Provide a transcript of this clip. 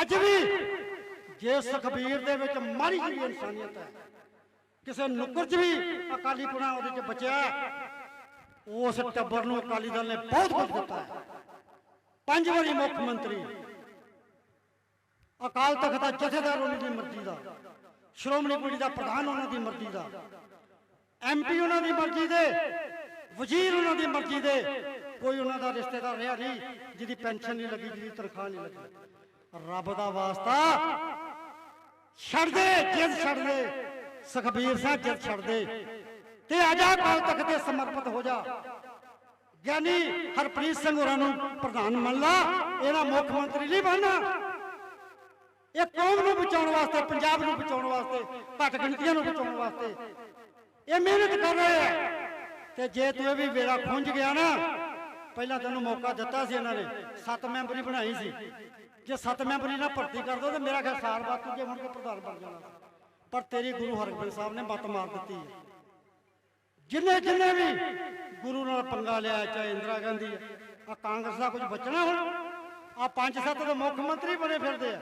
ਅੱਜ ਵੀ ਜੇ ਸੁਖਬੀਰ ਦੇ ਵਿੱਚ ਮਾੜੀ ਜਿਹੀ ਇਨਸਾਨੀਅਤ ਹੈ, ਕਿਸੇ ਨੁੱਕਰ 'ਚ ਵੀ ਅਕਾਲੀ ਪੁਣਾ ਉਹਦੇ 'ਚ ਬਚਿਆ ਉਸ ਟੱਬਰ ਨੂੰ ਅਕਾਲੀ ਦਲ ਨੇ ਬਹੁਤ ਕੁਝ ਦਿੱਤਾ ਹੈ। ਪੰਜ ਵਾਰੀ ਮੁੱਖ ਮੰਤਰੀ, ਅਕਾਲ ਤਖਤ ਦਾ ਜਥੇਦਾਰ ਉਹਨਾਂ ਦੀ ਮਰਜ਼ੀ ਦਾ, ਸ਼੍ਰੋਮਣੀ ਕਮੇਟੀ ਦਾ ਪ੍ਰਧਾਨ ਉਹਨਾਂ ਦੀ ਮਰਜ਼ੀ ਦਾ ਐਮਪੀ ਉਹਨਾਂ ਦੀ ਮਰਜ਼ੀ ਦੇ, ਵਜ਼ੀਰ ਉਹਨਾਂ ਦੀ ਮਰਜ਼ੀ ਦੇ, ਕੋਈ ਉਹਨਾਂ ਦਾ ਰਿਸ਼ਤੇਦਾਰ ਰਿਹਾ ਨਹੀਂ, ਜਿਹਦੀ ਪੈਨਸ਼ਨ ਨਹੀਂ ਲੱਗੀ, ਜਿਹਦੀ ਤਨਖਾਹ ਨਹੀਂ ਲੱਗੀ। ਰੱਬ ਦਾ ਵਾਸਤਾ। ਛੱਡ ਦੇ, ਜਿੱਦ ਛੱਡ ਦੇ। ਸੁਖਬੀਰ ਸਿੰਘ, ਜਿੱਦ ਛੱਡ ਦੇ। ਤੇ ਆਜਾ ਕਾਲ ਤੱਕ ਤੇ ਸਮਰਪਿਤ ਹੋ ਜਾ। ਗਿਆਨੀ ਹਰਪ੍ਰੀਤ ਸਿੰਘ ਹੋਰਾਂ ਨੂੰ ਪ੍ਰਧਾਨ ਮੰਨ ਲਾ। ਇਹਦਾ ਮੁੱਖ ਮੰਤਰੀ ਨਹੀਂ ਬਣਨਾ। ਇਹ ਕੌਮ ਨੂੰ ਬਚਾਉਣ ਵਾਸਤੇ, ਪੰਜਾਬ ਨੂੰ ਬਚਾਉਣ ਵਾਸਤੇ, ਘੱਟ ਗਿਣਤੀਆਂ ਨੂੰ ਬਚਾਉਣ ਵਾਸਤੇ। ਇਹ ਮਿਹਨਤ ਕਰ ਰਹੇ ਆ। ਤੇ ਜੇ ਤੂੰ ਇਹ ਵੀ ਵੇਲਾ ਖੁੰਝ ਗਿਆ ਨਾ ਪਹਿਲਾਂ ਤੈਨੂੰ ਮੌਕਾ ਦਿੱਤਾ ਸੀ ਇਹਨਾਂ ਨੇ। ਸੱਤ ਮੈਂਬਰੀ ਬਣਾਈ ਸੀ। ਜੇ ਸੱਤ ਮੈਂਬਰੀ ਨਾਲ ਭਰਤੀ ਕਰ ਦੋ ਤੇ ਮੇਰਾ ਖਿਆਲ ਸਾਲ ਬਾਅਦ ਤੂੰ ਜੇ ਮੁੜ ਕੇ ਪ੍ਰਧਾਨ ਬਣ ਜਾਣਾ। ਪਰ ਤੇਰੀ ਗੁਰੂ ਹਰਗੋਬਿੰਦ ਸਾਹਿਬ ਨੇ ਮੱਤ ਮਾਰ ਦਿੱਤੀ ਹੈ। ਜਿੰਨੇ ਜਿੰਨੇ ਵੀ ਗੁਰੂ ਨਾਲ ਪੰਗਾ ਲਿਆ, ਚਾਹੇ ਇੰਦਰਾ ਗਾਂਧੀ ਆ ਆਹ ਕਾਂਗਰਸ ਦਾ ਕੁਝ ਬਚਣਾ ਹੁਣ? ਆ ਪੰਜ ਸੱਤ ਦੇ ਮੁੱਖ ਮੰਤਰੀ ਬਣੇ ਫਿਰਦੇ ਆ।